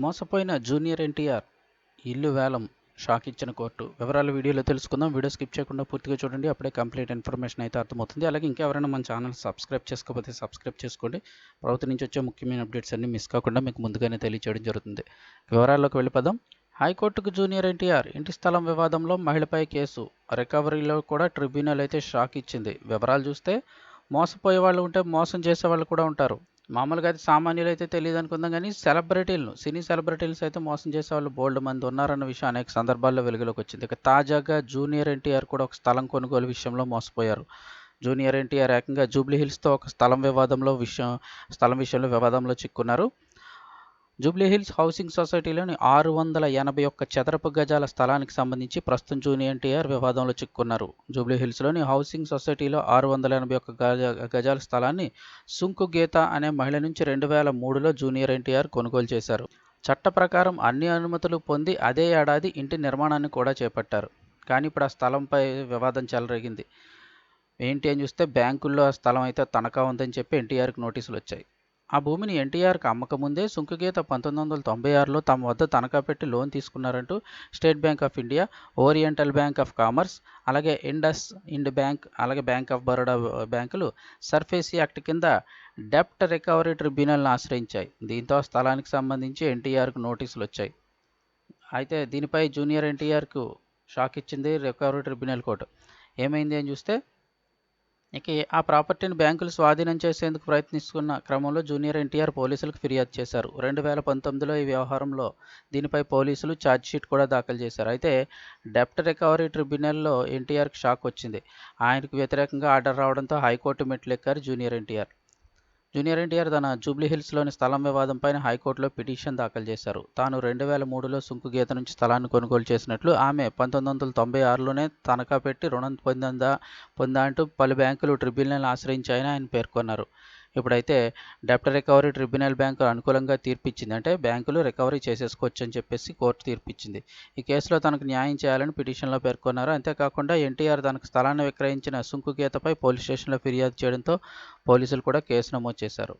మోసపోయిన జూనియర్ ఎన్టీఆర్ ఇల్లు వేలం షాక్ ఇచ్చిన కోర్టు. వివరాలు వీడియోలో తెలుసుకుందాం. వీడియో స్కిప్ చేయకుండా పూర్తిగా చూడండి. అప్పుడే కంప్లీట్ ఇన్ఫర్మేషన్ అయితే అర్థమవుతుంది. అలాగే ఇంకెవరైనా మన ఛానల్ సబ్స్క్రైబ్ చేసుకోకపోతే సబ్స్క్రైబ్ చేసుకోండి. ప్రభుత్వం నుంచి వచ్చే ముఖ్యమైన అప్డేట్స్ అన్ని మిస్ కాకుండా మీకు ముందుగానే తెలియచేయడం జరుగుతుంది. వివరాల్లోకి వెళ్ళిపోదాం. హైకోర్టుకు జూనియర్ ఎన్టీఆర్ ఇంటి స్థలం వివాదంలో మహిళపై కేసు. రికవరీలో కూడా ట్రిబ్యునల్ అయితే షాక్ ఇచ్చింది. వివరాలు చూస్తే మోసపోయే వాళ్ళు ఉంటే మోసం చేసే వాళ్ళు కూడా ఉంటారు. మామూలుగా అయితే సామాన్యులు అయితే తెలియదు అనుకుందాం కానీ సెలబ్రిటీలను సినీ సెలబ్రిటీలు అయితే మోసం చేసే వాళ్ళు బోల్డ్ మంది ఉన్నారన్న విషయం అనేక సందర్భాల్లో వెలుగులోకి వచ్చింది. ఇక తాజాగా జూనియర్ ఎన్టీఆర్ కూడా ఒక స్థలం కొనుగోలు విషయంలో మోసపోయారు. జూనియర్ ఎన్టీఆర్ ఏకంగా జూబ్లీ హిల్స్తో ఒక స్థలం వివాదంలో విషయం స్థలం విషయంలో వివాదంలో చిక్కున్నారు. జూబ్లీ హిల్స్ హౌసింగ్ సొసైటీలోని ఆరు వందల ఎనభై ఒక్క చదరపు గజాల స్థలానికి సంబంధించి ప్రస్తుతం జూనియర్ ఎన్టీఆర్ వివాదంలో చిక్కున్నారు. జూబ్లీ హిల్స్లోని హౌసింగ్ సొసైటీలో ఆరు వందల ఎనభై ఒక్క గజ గజాల స్థలాన్ని సుంకు గీత అనే మహిళ నుంచి రెండు వేల మూడులో జూనియర్ ఎన్టీఆర్ కొనుగోలు చేశారు. చట్ట ప్రకారం అన్ని అనుమతులు పొంది అదే ఏడాది ఇంటి నిర్మాణాన్ని కూడా చేపట్టారు. కానీ ఇప్పుడు ఆ స్థలంపై వివాదం చెలరేగింది. ఏంటి అని చూస్తే బ్యాంకుల్లో ఆ స్థలం అయితే తనఖా ఉందని చెప్పి ఎన్టీఆర్కి నోటీసులు వచ్చాయి. ఆ భూమిని ఎన్టీఆర్కి అమ్మకముందే సుంకుగీత పంతొమ్మిది వందల తొంభై ఆరులో తమ వద్ద తనఖా పెట్టి loan తీసుకున్నారంటూ State Bank of India Oriental Bank of Commerce అలాగే ఇండస్ ఇండ్ బ్యాంక్ అలాగే బ్యాంక్ ఆఫ్ బరోడా బ్యాంకులు సర్ఫేసీ యాక్ట్ కింద డెప్ట్ రికవరీ ట్రిబ్యునల్ని ఆశ్రయించాయి. దీంతో స్థలానికి సంబంధించి ఎన్టీఆర్కు నోటీసులు వచ్చాయి అయితే దీనిపై జూనియర్ ఎన్టీఆర్కు షాక్ ఇచ్చింది రికవరీ ట్రిబ్యునల్ కోర్టు. ఏమైంది అని చూస్తే ఇక ఆ ప్రాపర్టీని బ్యాంకులు స్వాధీనం చేసేందుకు ప్రయత్నిస్తున్న క్రమంలో జూనియర్ ఎన్టీఆర్ పోలీసులకు ఫిర్యాదు చేశారు. రెండు వేల పంతొమ్మిదిలో ఈ వ్యవహారంలో దీనిపై పోలీసులు ఛార్జ్షీట్ కూడా దాఖలు చేశారు. అయితే డెప్ట్ రికవరీ ట్రిబ్యునల్లో ఎన్టీఆర్కి షాక్ వచ్చింది. ఆయనకు వ్యతిరేకంగా ఆర్డర్ రావడంతో హైకోర్టు మెట్లెక్కారు జూనియర్ ఎన్టీఆర్. జూనియర్ ఎన్టీఆర్ తన జూబ్లీ హిల్స్లోని స్థలం వివాదంపై హైకోర్టులో పిటిషన్ దాఖలు చేశారు. తాను రెండు వేల మూడులో సుంకు గీత నుంచి స్థలాన్ని కొనుగోలు చేసినట్లు ఆమె పంతొమ్మిది వందల తొంభై ఆరులోనే తనఖా పెట్టి రుణం పొందందా పొందా అంటూ పలు బ్యాంకులు ట్రిబ్యునల్ ఆశ్రయించాయని ఆయన పేర్కొన్నారు. ఇప్పుడైతే డెప్ట్ రికవరీ ట్రిబ్యునల్ బ్యాంకు అనుకూలంగా తీర్పిచ్చింది. అంటే బ్యాంకులు రికవరీ చేసేసుకోవచ్చు అని చెప్పేసి కోర్టు తీర్పిచ్చింది. ఈ కేసులో తనకు న్యాయం చేయాలని పిటిషన్లో పేర్కొన్నారు. అంతేకాకుండా ఎన్టీఆర్ తనకు స్థలాన్ని విక్రయించిన సుంకు గీతపై పోలీస్ స్టేషన్లో ఫిర్యాదు చేయడంతో పోలీసులు కూడా కేసు నమోదు చేశారు.